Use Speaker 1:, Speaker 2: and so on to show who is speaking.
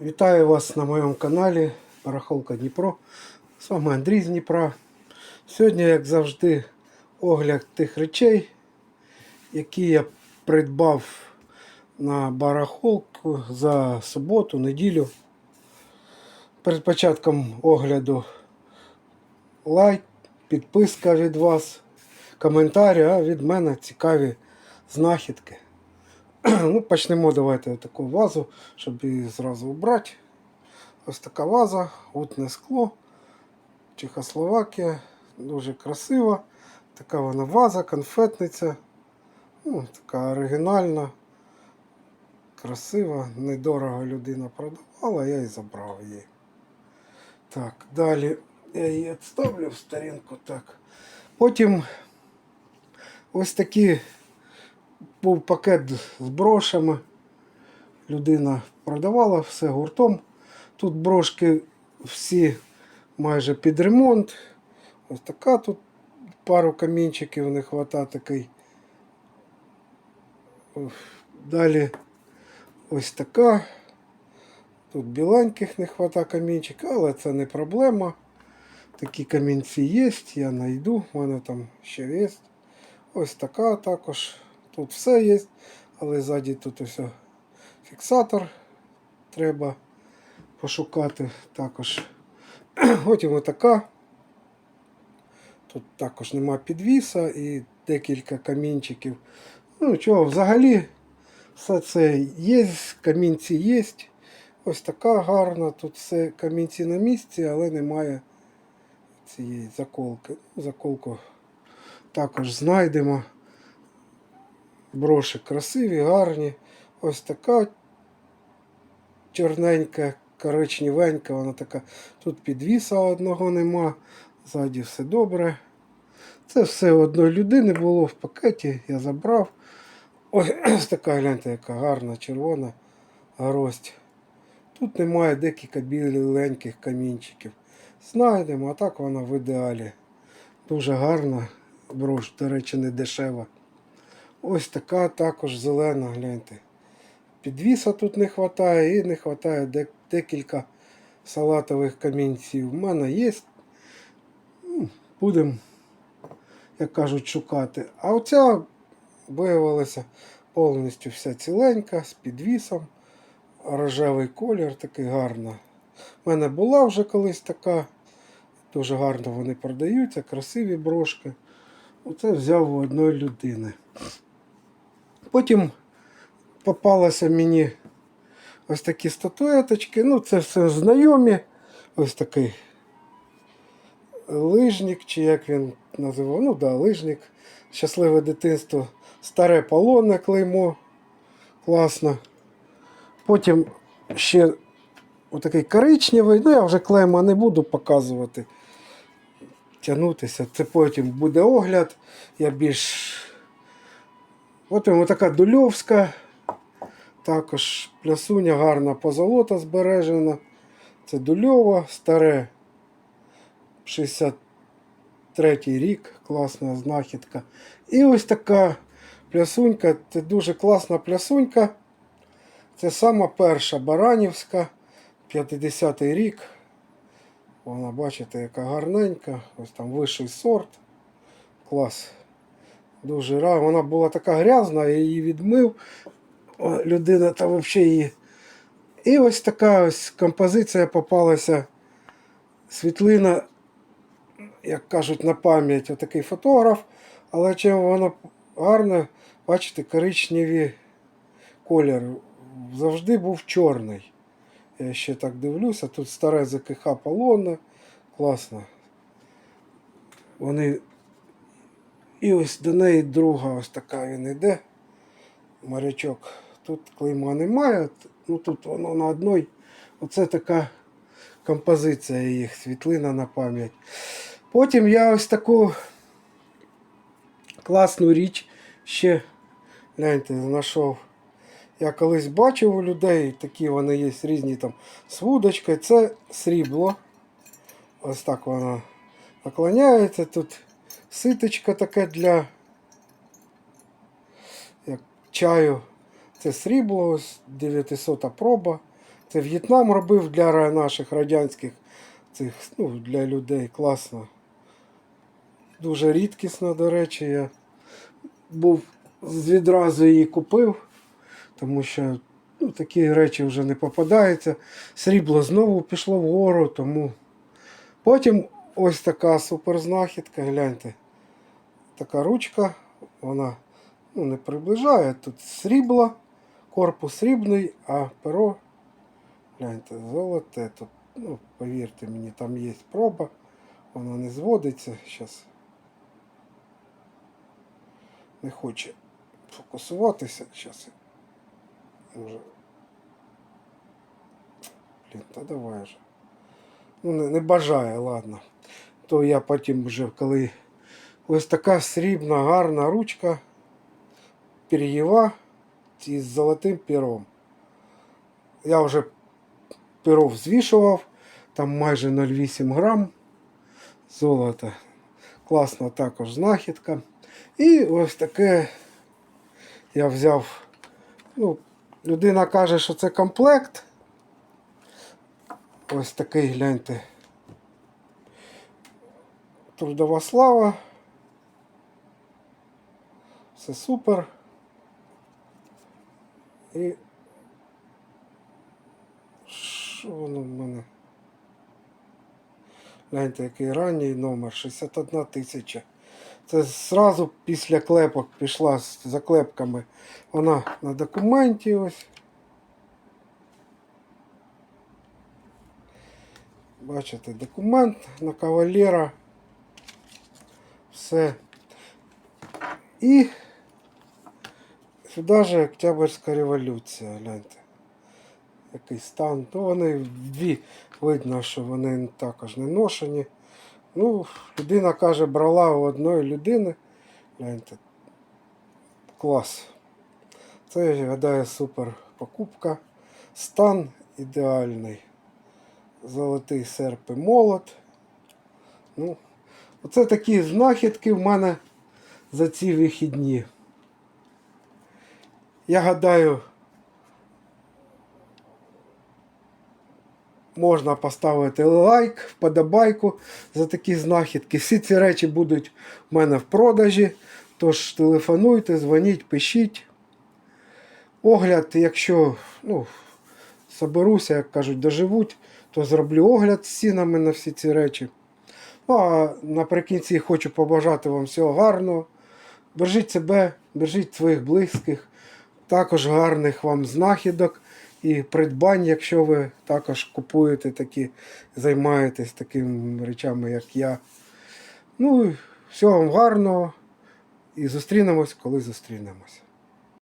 Speaker 1: Вітаю вас на моєму каналі Барахолка Дніпро. З вами Андрій з Дніпра. Сьогодні, як завжди, огляд тих речей, які я придбав на барахолку за суботу, неділю. Перед початком огляду лайк, підписка від вас, коментарі, а від мене цікаві знахідки. Ну, почнемо давайте таку вазу, щоб її зразу убрати. Ось така ваза, гутне скло, Чехословакія, дуже красива. Така вона ваза, конфетниця. Ну, така оригінальна, красива, недорого людина продавала, я і забрав її. Так, далі я її відставлю в сторінку. Так. Потім ось такі був пакет з брошами. Людина продавала все гуртом. Тут брошки всі майже під ремонт. Ось така тут пару камінчиків не вистачає такий. Далі ось така. Тут біленьких не вистачає камінчиків, але це не проблема. Такі камінці є, я знайду, в мене там ще є. Ось така також. Тут все є, але ззаді тут ось фіксатор треба пошукати також. Потім отака. Тут також нема підвіса і декілька камінчиків. Ну чого, взагалі, все це є, камінці є. Ось така гарна. Тут все камінці на місці, але немає цієї заколки. Ну, Заколку також знайдемо. Броші красиві, гарні. Ось така чорненька, коричневенька, вона така. Тут підвіса одного нема, ззаді все добре. Це все одної людини було в пакеті, я забрав. Ось, така гляньте, яка гарна, червона гроздь. Тут немає декілька біленьких камінчиків. Знайдемо, а так вона в ідеалі. Дуже гарна брош, до речі, не дешева. Ось така також зелена, гляньте. Підвіса тут не вистачає і не вистачає декілька салатових камінців. У мене є. Будемо, як кажуть, шукати. А оця виявилася повністю вся ціленька, з підвісом. Рожевий колір такий гарний. У мене була вже колись така. Дуже гарно вони продаються, красиві брошки. Оце взяв у одної людини. Потім попалися мені ось такі статуеточки. Ну, це все знайомі. Ось такий лижник, чи як він називав. Ну, да, лижник. Щасливе дитинство. Старе полонне клеймо. Класно. Потім ще отакий коричневий. Ну, я вже клейма не буду показувати. Тягнутися. Це потім буде огляд. Я більш От ось така дульовська. Також плясуня гарна позолота збережена. Це дульова, старе 63 рік, класна знахідка. І ось така плясунька, це дуже класна плясунька. Це сама перша Баранівська, 50-й рік. Вона, бачите, яка гарненька. Ось там вищий сорт. Клас. Дуже рада. Вона була така грязна, я її відмив. О, людина там взагалі її. І ось така ось композиція попалася. Світлина, як кажуть, на пам'ять отакий фотограф. Але чим воно гарне, бачите, коричневі колір. Завжди був чорний. Я ще так дивлюся. Тут старе ЗКХ полонне. Класно. Вони і ось до неї друга ось така він йде. Морячок. Тут клейма немає. Ну тут воно на одній. Оце така композиція їх, світлина на пам'ять. Потім я ось таку класну річ ще гляньте, знайшов. Я колись бачив у людей, такі вони є різні там з вудочкою. Це срібло. Ось так воно наклоняється. Тут ситочка таке для як чаю. Це срібло, ось 900 проба. Це В'єтнам робив для наших радянських цих, ну, для людей класно. Дуже рідкісно, до речі, я був відразу її купив, тому що ну, такі речі вже не попадаються. Срібло знову пішло вгору, тому потім ось така суперзнахідка, гляньте. Така ручка, вона ну, не приближає. Тут срібло, корпус срібний, а перо, гляньте, золоте. Тут, ну, повірте мені, там є проба, вона не зводиться. Зараз не хоче фокусуватися. Зараз. Може. Блін, та давай вже. Ну, не, не бажає, ладно. То я потім вже коли ось така срібна, гарна ручка пер'єва із золотим пером. Я вже перо взвішував, там майже 0,8 грам золота. Класна також знахідка. І ось таке я взяв. Ну, людина каже, що це комплект. Ось такий гляньте. Трудова слава. Все супер. І що воно в мене? Гляньте, який ранній номер 61 тисяча. Це зразу після клепок пішла з заклепками. Вона на документі ось. Бачите, документ на кавалера. Все. І сюди же Октябрьська революція, гляньте. Який стан. Ну, вони дві видно, що вони також не ношені. Ну, людина каже, брала у одної людини. Гляньте. Клас. Це, я гадаю, супер покупка. Стан ідеальний. Золотий серп і молот. Ну, оце такі знахідки в мене за ці вихідні. Я гадаю, можна поставити лайк, вподобайку за такі знахідки. Всі ці речі будуть в мене в продажі. Тож телефонуйте, дзвоніть, пишіть. Огляд, якщо ну, соберуся, як кажуть, доживуть, то зроблю огляд з цінами на всі ці речі. Ну а наприкінці хочу побажати вам всього гарного. Бережіть себе, бережіть своїх близьких, також гарних вам знахідок і придбань, якщо ви також купуєте такі, займаєтесь такими речами, як я. Ну, всього вам гарного і зустрінемось, коли зустрінемось.